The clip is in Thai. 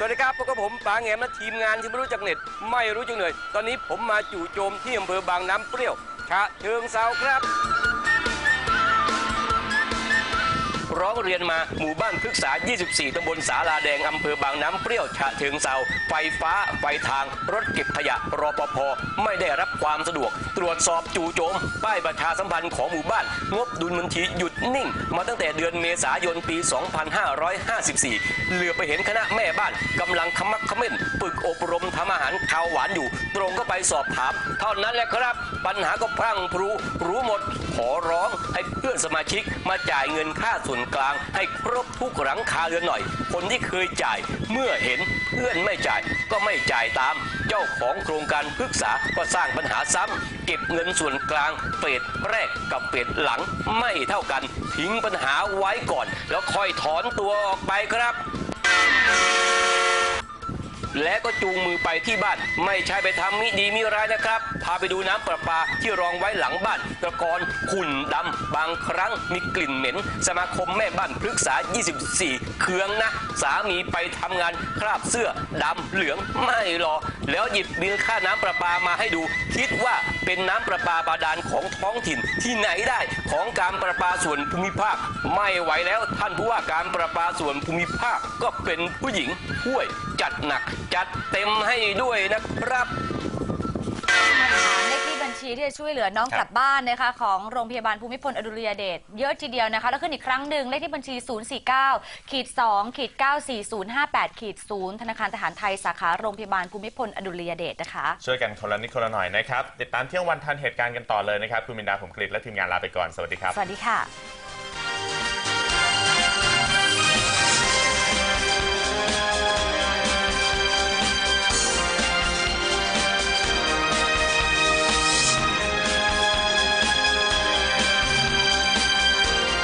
สวัสดีครับพบกับผมป๋าแงมและทีมงานที่ไม่รู้จักเน็ต ไม่รู้จักเหนื่อย ตอนนี้ผมมาจู่โจมที่อำเภอบางน้ำเปรี้ยวฉะเชิงเซาครับ ร้องเรียนมาหมู่บ้านพฤกษา 24 ตำบลสาลาแดง อำเภอบางน้ำเปรี้ยวฉะเชิงเซาไฟฟ้า ไฟทาง รถเก็บขยะ รปภ ไม่ได้รับความสะดวก ตรวจสอบจู่โจม ป้ายประชาสัมพันธ์ของหมู่บ้าน งบดุลบัญชีหยุดนิ่ง มาตั้งแต่เดือนเมษายนปี 2554 เหลือไปเห็นคณะแม่บ้านกำลังขมักขม้นฝึกอบารข้าวหวานอยู่ ตรงก็ไปสอบถาม เท่านั้นแหละครับ ปัญหาก็พรั่งพรูรู้หมด ขอร้องให้เพื่อนสมาชิกมาจ่ายเงินค่าส่วนกลาง ให้ครบทุกหลังคาเรือนหน่อย คนที่เคยจ่ายเมื่อเห็นเพื่อนไม่จ่ายก็ไม่จ่ายตาม เจ้าของโครงการพฤกษาก็สร้างปัญหาซ้ำเก็บเงินส่วนกลางเฟสแรกกับเฟสหลังไม่เท่ากัน ทิ้งปัญหาไว้ก่อน แล้วค่อยถอนตัวออกไปครับ และก็จูงมือไปที่บ้าน ไม่ใช่ไปทำมิดีมิร้ายนะครับ พาไปดูน้ำประปาที่รองไว้หลังบ้านตะกอนขุ่นดำบางครั้งมีกลิ่นเหม็น สมาคมแม่บ้านพฤกษา 24 เครืองนะ สามีไปทำงานคราบเสื้อดำเหลืองไม่รอ แล้วหยิบบิลค่าน้ำประปามาให้ดู คิดว่าเป็นน้ำประปาบาดาลของท้องถิ่นที่ไหนได้ของการประปาส่วนภูมิภาค ไม่ไหวแล้วท่านผู้ว่าการประปาส่วนภูมิภาคก็เป็นผู้หญิงช่วยจัดหนักจัดเต็มให้ด้วยนะครับมาถามเลขที่บัญชีที่จะช่วยเหลือน้องกลับบ้านนะคะของโรงพยาบาลภูมิพลอดุลยเดชเยอะทีเดียวนะคะ แล้วขึ้นอีกครั้งหนึ่งเลขที่บัญชี 049ขีด2ขีด94058ขีด0ธนาคารทหารไทยสาขาโรงพยาบาลภูมิพลอดุลยเดชนะคะ ช่วยกันคนละนิดคนละหน่อยนะครับ ติดตามเที่ยงวันทันเหตุการณ์กันต่อเลยนะครับ คุณมินดาผมกฤษและทีมงานลาไปก่อน สวัสดีครับ สวัสดีค่ะ